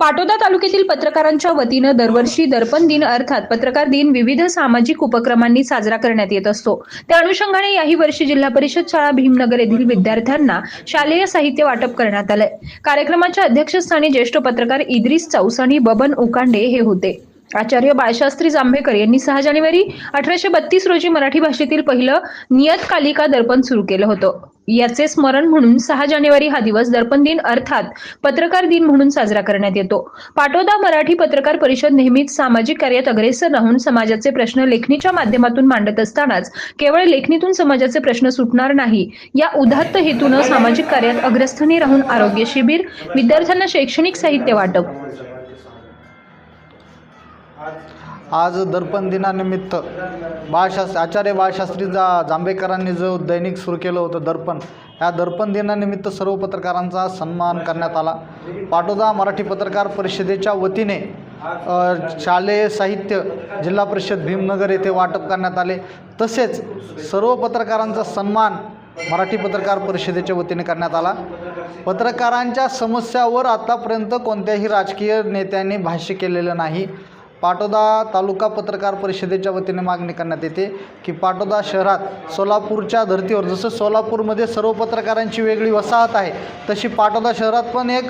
पाटोदा तालुक्यातील पत्रकारांच्या वतीनं दरवर्षी दर्पण दिन अर्थात पत्रकार दिन विविध सामाजिक उपक्रमांनी साजरा करण्यात येत असतो. त्या अनुषंगाने याही वर्षी जिल्हा परिषद शाळा भीमनगर येथील विद्यार्थ्यांना शालेय साहित्य वाटप करण्यात आलंय. कार्यक्रमाच्या अध्यक्षस्थानी ज्येष्ठ पत्रकार इद्रिस चौस बबन उकांडे हे होते. आचार्य बाळशास्त्री जांभेकर यांनी सहा जानेवारी अठराशे बत्तीस रोजी मराठी भाषेतील पहिलं नियतकालिका दर्पण सुरू केलं होतं. याचे स्मरण म्हणून सहा जानेवारी हा दिवस दर्पण दिन अर्थात पत्रकार दिन म्हणून साजरा करण्यात येतो. पाटोदा मराठी पत्रकार परिषद नेहमीच सामाजिक कार्यात अग्रेसर राहून समाजाचे प्रश्न लेखणीच्या माध्यमातून मांडत असतानाच केवळ लेखणीतून समाजाचे प्रश्न सुटणार नाही या उदात्त हेतूनं सामाजिक कार्यात अग्रस्थानी राहून आरोग्य शिबिर विद्यार्थ्यांना शैक्षणिक साहित्य वाटप आज दर्पण दिनानिमित्त बाळशास्त्री आचार्य बाळशास्त्री जा जांभेकरांनी जो दैनिक सुरू केलं होतं दर्पण या दर्पण दिनानिमित्त सर्व पत्रकारांचा सन्मान करण्यात आला. पाटोदा मराठी पत्रकार परिषदेच्या वतीने शालेय साहित्य जिल्हा परिषद भीमनगर येथे वाटप करण्यात आले. तसेच सर्व पत्रकारांचा सन्मान मराठी पत्रकार परिषदेच्या वतीने करण्यात आला. पत्रकारांच्या समस्यावर आतापर्यंत कोणत्याही राजकीय नेत्यांनी भाष्य केलेलं नाही. पाटोदा तालुका पत्रकार परिषदेच्या वतीने मागणी करण्यात येते की पाटोदा शहरात सोलापूरच्या धर्तीवर जसं सोलापूरमध्ये सर्व पत्रकारांची वेगळी वसाहत आहे तशी पाटोदा शहरात पण एक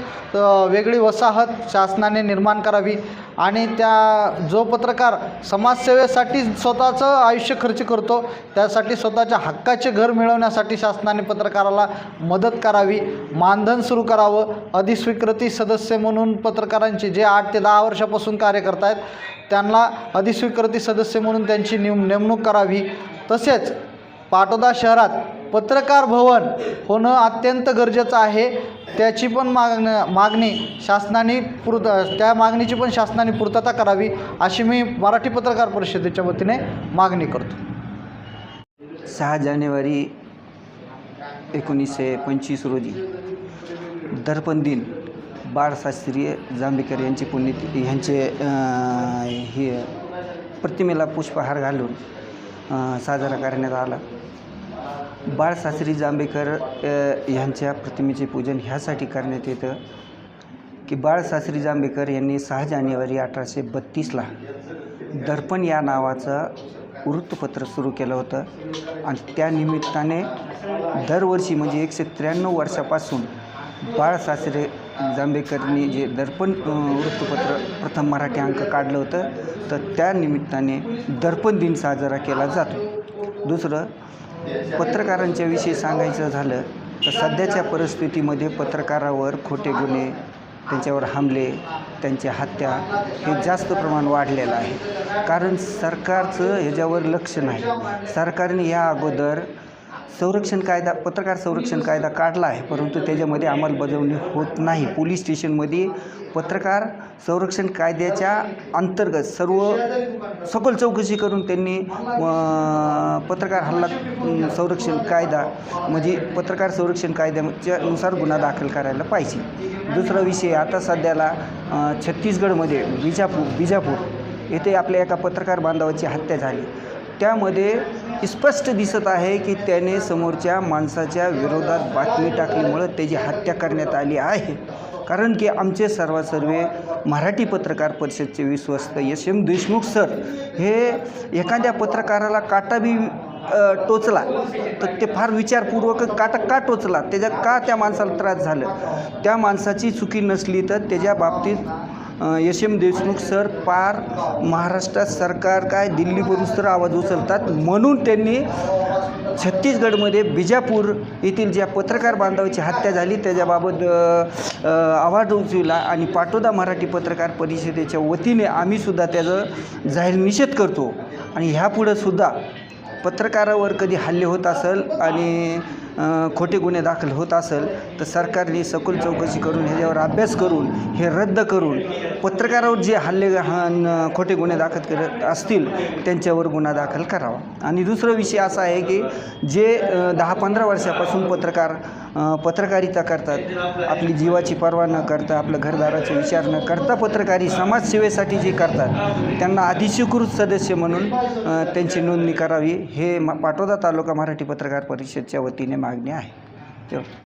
वेगळी वसाहत शासनाने निर्माण करावी. आणि त्या जो पत्रकार समाजसेवेसाठी स्वतःचं आयुष्य खर्च करतो त्यासाठी स्वतःच्या हक्काचे घर मिळवण्यासाठी शासनाने पत्रकाराला मदत करावी मानधन सुरू करावं अधिस्वीकृती सदस्य म्हणून पत्रकारांचे जे आठ ते दहा वर्षापासून कार्य करत आहेत त्यांना अधिस्वीकृती सदस्य म्हणून त्यांची नेम नेमणूक करावी. तसेच पाटोदा शहरात पत्रकार भवन होणं अत्यंत गरजेचं आहे. त्याची पण मागण मागणी शासनाने पूर्त त्या मागणीची पण शासनाने पूर्तता करावी अशी मी मराठी पत्रकार परिषदेच्या वतीने मागणी करतो. सहा जानेवारी एकोणीसशे पंचवीस रोजी दर्पण दिन बाळशास्त्रीय जांभेकर यांची पुण्यतिथी ह्यांचे हे प्रतिमेला पुष्पहार घालून साजरा करण्यात आला. बाळशास्त्री जांभेकर यांच्या ह्यांच्या प्रतिमेचे पूजन ह्यासाठी करण्यात येतं की बाळशास्त्री जांभेकर यांनी सहा जानेवारी अठराशे बत्तीसला दर्पण या नावाचं वृत्तपत्र सुरू केलं होतं. आणि त्या निमित्ताने दरवर्षी म्हणजे एकशे त्र्याण्णव वर्षापासून बाळशास्त्री जांभेकरनी जे दर्पण वृत्तपत्र प्रथम मराठी अंक काढलं होतं तर त्या निमित्ताने दर्पण दिन साजरा केला जातो. दुसरं पत्रकारांच्या विषयी सांगायचं झालं तर सध्याच्या परिस्थितीमध्ये पत्रकारावर खोटे गुन्हे त्यांच्यावर हमले त्यांच्या हत्या हे जास्त प्रमाण वाढलेलं आहे. कारण सरकारचं ह्याच्यावर लक्ष नाही. सरकारने या अगोदर संरक्षण कायदा पत्रकार संरक्षण कायदा काढला आहे परंतु त्याच्यामध्ये अंमलबजावणी होत नाही. पोलीस स्टेशनमध्ये पत्रकार संरक्षण कायद्याच्या अंतर्गत सर्व सखोल चौकशी करून त्यांनी पत्रकार हल्ला संरक्षण कायदा म्हणजे पत्रकार संरक्षण कायद्याच्या नुसार गुन्हा दाखल करायला पाहिजे. दुसरा विषय आता सध्याला छत्तीसगडमध्ये बिजापूर बिजापूर येथे आपल्या एका पत्रकार बांधवाची हत्या झाली. त्यामध्ये स्पष्ट दिसत आहे की त्याने समोरच्या माणसाच्या विरोधात बातमी टाकल्यामुळं त्याची हत्या करण्यात आली आहे. कारण की आमचे सर्वसर्वे मराठी पत्रकार परिषदचे विश्वस्त यश एम देशमुख सर हे एखाद्या पत्रकाराला काटा बी टोचला तर ते फार विचारपूर्वक काटा का टोचला त्याच्या का त्या माणसाला त्रास झालं? त्या माणसाची चुकी नसली तर त्याच्या बाबतीत यश एम देशमुख सर पार महाराष्ट्रात सरकार काय दिल्लीवरून सर आवाज उचलतात. म्हणून त्यांनी छत्तीसगडमध्ये बिजापूर येथील ज्या पत्रकार बांधवाची हत्या झाली त्याच्याबाबत आवाज उचलला आणि पाटोदा मराठी पत्रकार परिषदेच्या वतीने आम्हीसुद्धा त्याचं जाहीर निषेध करतो. आणि ह्यापुढं सुद्धा पत्रकारावर कधी हल्ले होत असेल आणि खोटे गुन्हे दाखल होत असेल तर सरकारने सखोल चौकशी करून ह्याच्यावर अभ्यास करून हे रद्द करून पत्रकारावर जे हल्ले खोटे गुन्हे दाखल करत असतील त्यांच्यावर गुन्हा दाखल करावा. आणि दुसरा विषय असा आहे की जे दहा पंधरा वर्षापासून पत्रकार पत्रकारिता करतात आपली जीवाची पर्वा न करता आपलं घरदाराचा विचार न करता पत्रकारी समाजसेवेसाठी जे करतात त्यांना अधिस्वीकृत सदस्य म्हणून त्यांची नोंदणी करावी हे मा- पाटोदा तालुका मराठी पत्रकार परिषदच्या वतीने मागणी आहे. तेव्हा